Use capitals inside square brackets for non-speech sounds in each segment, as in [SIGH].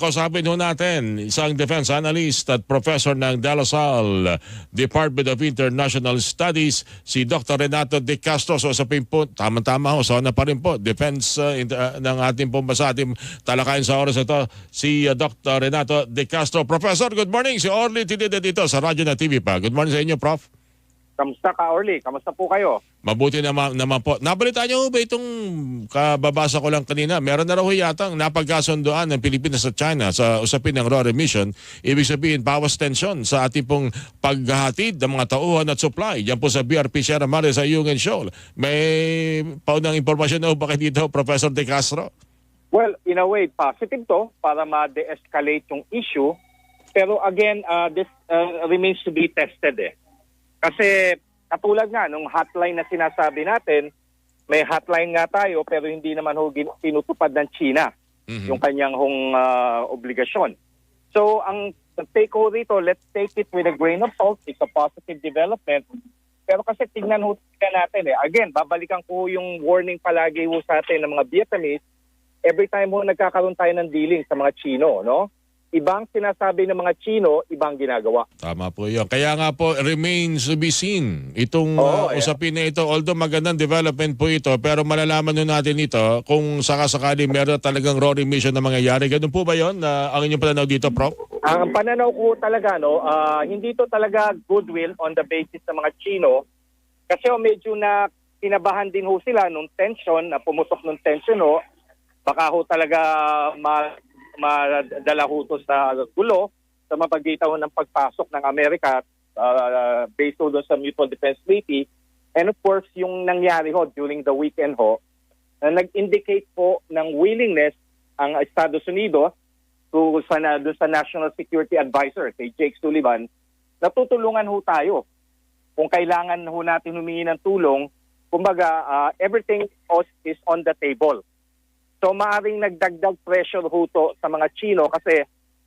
Kausapin ho natin isang defense analyst at professor ng De La Salle Department of International Studies, si Dr. Renato De Castro. So sa po, tama-tama ho, sana pa rin po, defense uh, in- uh, ng ating pumasa, ating talakayan sa oras ito, si uh, Dr. Renato De Castro. Professor, good morning. Si Orly Tinida dito sa Radyo na TV pa. Good morning sa inyo, Prof. Kamusta ka, Orly? Kamusta po kayo? Mabuti naman, naman po. Nabalita niyo ba itong kababasa ko lang kanina? Meron na raw ho yatang napagkasunduan ng Pilipinas at China sa usapin ng raw emission. Ibig sabihin, bawas tensyon sa ating pong paghahatid ng mga tauhan at supply. Yan po sa BRP Sierra Madre sa Yungen Shoal. May paunang impormasyon na ba kayo dito, Professor De Castro? Well, in a way, positive to para ma-de-escalate yung issue. Pero again, uh, this uh, remains to be tested eh. Kasi katulad nga, nung hotline na sinasabi natin, may hotline nga tayo pero hindi naman ho tinutupad ng China Mhm. yung kanyang hong uh, obligasyon. So ang take ko rito, let's take it with a grain of salt. It's a positive development. Pero kasi tignan ho natin eh. Again, babalikan ko ho yung warning palagi ho sa atin ng mga Vietnamese every time ho nagkakaroon tayo ng dealing sa mga Chino, no? Ibang sinasabi ng mga Chino, ibang ginagawa. Tama po yun. Kaya nga po, remains to be seen. Itong uh, Oo, yeah. usapin na ito, although magandang development po ito, pero malalaman nun natin ito kung sakasakali meron talagang raw emission na mangyayari. Ganun po ba yun? Uh, ang inyong pananaw dito, Prof? Ang pananaw ko talaga, no, ah, hindi to talaga goodwill on the basis ng mga Chino. Kasi oh, medyo na kinabahan din ho sila nung tension, na pumutok nung tension ho. Baka ho talaga ma, madala ho to sa gulo sa mapagitan ho ng pagpasok ng Amerika ah, based ho sa Mutual Defense Treaty. And of course, yung nangyari ho during the weekend ho, na nag-indicate po ng willingness ang Estados Unidos to sa, doon sa National Security Advisor, kay Jake Sullivan, natutulungan ho tayo. Kung kailangan ho natin humingi ng tulong, kumbaga, ah, everything is on the table. So maaring nagdagdag pressure ho to sa mga Chino kasi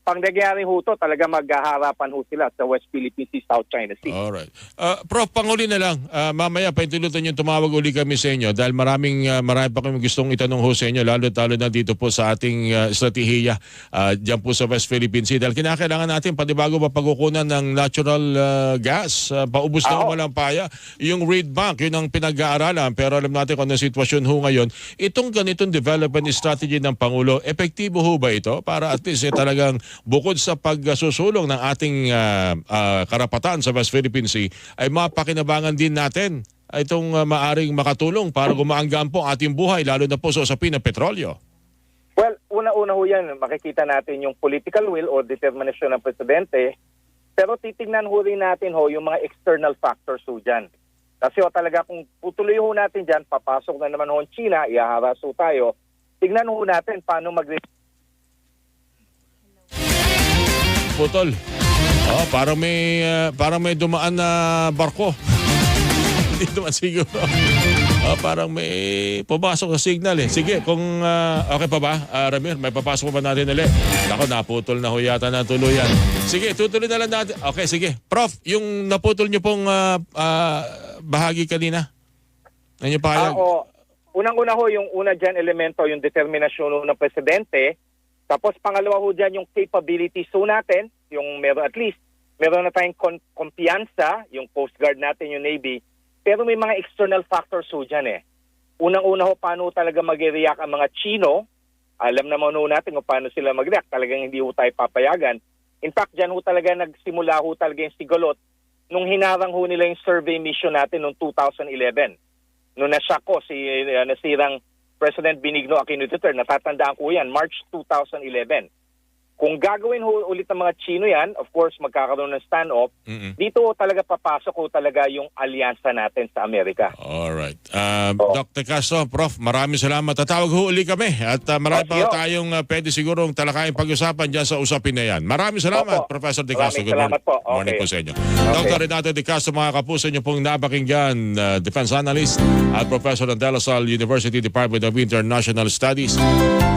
pang nangyari ho to, talaga maghaharapan ho sila sa West Philippine Sea, South China Sea. Alright. Uh, Prof, panguli na lang. Uh, mamaya, paintulutan yung tumawag uli kami sa inyo dahil maraming, uh, marami pa kami gustong itanong ho sa inyo, lalo talo na dito po sa ating uh, estratehiya uh, dyan po sa West Philippine Sea. Dahil kinakailangan natin panibago mapagkukunan ng natural uh, gas. Uh, paubos na Oo. ho walang paya. Yung read bank, yun ang pinag-aaralan. Pero alam natin kung ano sitwasyon ho ngayon. Itong ganitong development strategy ng Pangulo, epektibo ho ba ito? Para at least eh, talagang bukod sa pagsusulong ng ating ah, ah, karapatan sa West Philippine Sea, ay mapakinabangan din natin itong ah, maaring makatulong para gumaanggan po ating buhay, lalo na po sa usapin ng petrolyo. Well, una-una ho yan, makikita natin yung political will or determination ng presidente. Pero titignan ho rin natin ho yung mga external factors ho dyan. Kasi ho talaga kung putuloy ho natin dyan, papasok na naman ho ang China, iaharas ho tayo. Tignan ho natin paano mag Putol. Oh, parang may ah, parang may dumaan na barko. [LAUGHS] Hindi naman siguro. Oh, parang may pumasok sa signal eh. Sige, kung ah, okay pa ba, Ah, Ramir, may papasok pa ba natin ulit? Ako, naputol na ho yata na tuluyan. Sige, tutuloy na lang natin. Okay, sige. Prof, yung naputol nyo pong ah, ah, bahagi kanina. Ano pa Ah, kaya? o, unang-una ho, yung una dyan elemento, yung determinasyon ng presidente. Tapos pangalawa ho dyan, yung capabilities ho natin, yung meron at least, meron na tayong kon- kumpiyansa, yung Coast Guard natin, yung Navy. Pero may mga external factors ho dyan eh. Unang-una ho, paano talaga mag-react ang mga Chino. Alam naman ho natin kung paano sila mag-react. Talagang hindi ho tayo papayagan. In fact, dyan ho talaga nagsimula ho talaga yung sigolot nung hinarang ho nila yung survey mission natin noong 2011 nung nasyak ko si uh, nasirang President Benigno Aquino III, natatandaan ko yan, March 2011. Kung gagawin ho ulit ng mga Chino yan, of course, magkakaroon ng standoff, Mm-mm. dito talaga papasok ho talaga yung alyansa natin sa Amerika. Alright. Uh, Oo. Dr. Castro, Prof, maraming salamat. Tatawag ho uli kami at uh, marami pa tayong uh, pwede sigurong talakayin pag-usapan dyan sa usapin na yan. Maraming salamat, Opo. Professor De Maraming Castro. Good salamat morning. po. Okay. morning po sa inyo. Dr. Renato De Castro, mga kapuso niyo pong napakinggan, uh, defense analyst at professor ng De La Salle University Department of International Studies.